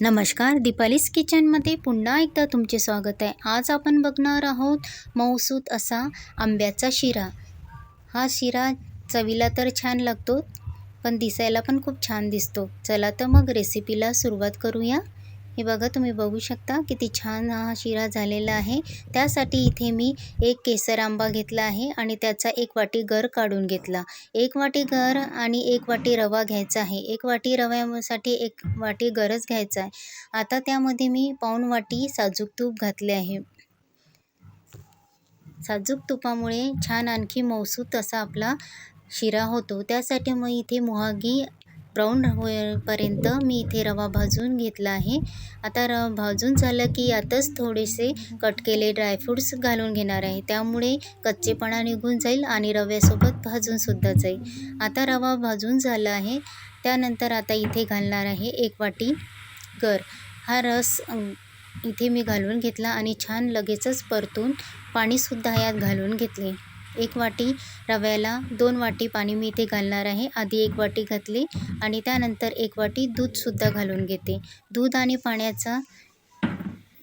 नमस्कार दीपालीस किचनमध्ये पुन्हा एकदा तुमचे स्वागत आहे. आज आपण बघणार आहोत मऊसूत असा आंब्याचा शिरा. हा शिरा चवीला तर छान लागतो पण दिसायला पण खूप छान दिसतो. चला तर मग रेसिपीला सुरुवात करूया. हे बघा तुम्ही बघू शकता किती छान हा शिरा झालेला आहे. त्यासाठी इथे मी एक केसर आंबा घेतला आहे आणि त्याचा एक वाटी गर काढून घेतला. एक वाटी गर आणि एक वाटी रवा घ्यायचा आहे. एक वाटी रव्यासाठी एक वाटी गरज घ्यायचा आहे. आता त्यामध्ये मी पाऊण वाटी साजूक तूप घातले आहे. साजूक तुपामुळे छान आणखी मौसूत असा आपला शिरा होतो. त्यासाठी मग इथे मुहागी ब्राऊन होईपर्यंत मी इथे रवा भाजून घेतला आहे. आता रवा भाजून झालं की यातच थोडेसे कट केले ड्रायफ्रूट्स घालून घेणार आहे. त्यामुळे कच्चेपणा निघून जाईल आणि रव्यासोबत भाजूनसुद्धा जाईल. आता रवा भाजून झाला आहे. त्यानंतर आता इथे घालणार आहे एक वाटी गर. हा रस इथे मी घालून घेतला आणि छान लगेचच परतून पाणीसुद्धा यात घालून घेतले. एक वाटी रव्याला दोन वाटी पाणी मी इथे घालणार आहे. आधी एक वाटी घातली आणि त्यानंतर एक वाटी दूधसुद्धा घालून घेते. दूध आणि पाण्याचा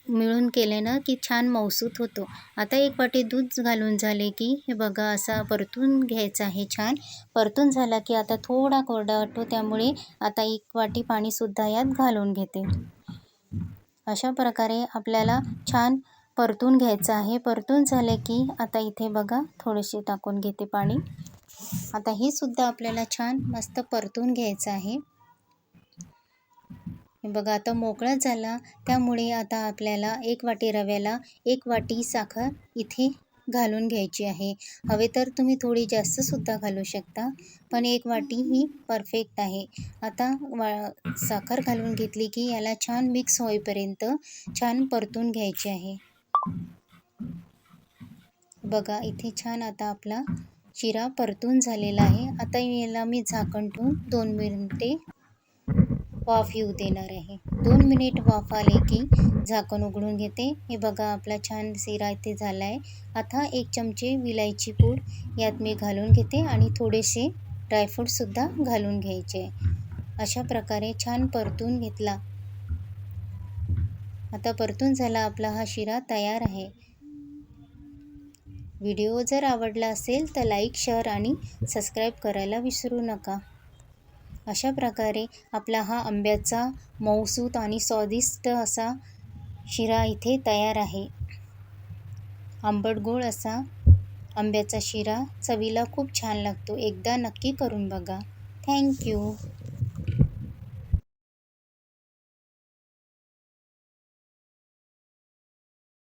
मिळून केल्यानं की छान मौसूत होतो. आता एक वाटी दूध घालून झाले की हे बघा असा परतून घ्यायचा आहे छान. परतून झाला की आता थोडा कोरडा वाटतो त्यामुळे आता एक वाटी पाणीसुद्धा यात घालून घेते. अशा प्रकारे आपल्याला छान परतून घ्यायचं आहे. परतून झालं की आता इथे बघा थोडेसे टाकून घेते पाणी. आता हे सुद्धा आपल्याला छान मस्त परतून घ्यायचं आहे. बघा आता मोकळा झाला. त्यामुळे आता आपल्याला एक वाटी रव्याला एक वाटी साखर इथे घालून घ्यायची आहे. हवे तर तुम्ही थोडी जास्तसुद्धा घालू शकता पण एक वाटी ही परफेक्ट आहे. आता वा साखर घालून घेतली की याला छान मिक्स होईपर्यंत छान परतून घ्यायची आहे. बघा इथे छान आता आपला शिरा परतून झालेला आहे. आता याला मी झाकण ठेवून दोन मिनिटे वाफ येऊ देणार आहे. दोन मिनिट वाफ आले की झाकण उघडून घेते. हे बघा आपला छान शिरा इथे झाला आहे आता एक चमचे विलायची पूड यात मी घालून घेते आणि थोडेसे ड्रायफ्रूटसुद्धा घालून घ्यायचे. अशा प्रकारे छान परतून घेतला. आता परतून झाला आपला हा शिरा तयार आहे. व्हिडिओ जर आवडला असेल तर लाईक शेअर आणि सबस्क्राईब करायला विसरू नका. अशा प्रकारे आपला हा आंब्याचा मौसूत आणि स्वादिष्ट असा शिरा इथे तयार आहे. आंबट गोड असा आंब्याचा शिरा चवीला खूप छान लागतो. एकदा नक्की करून बघा. थँक्यू.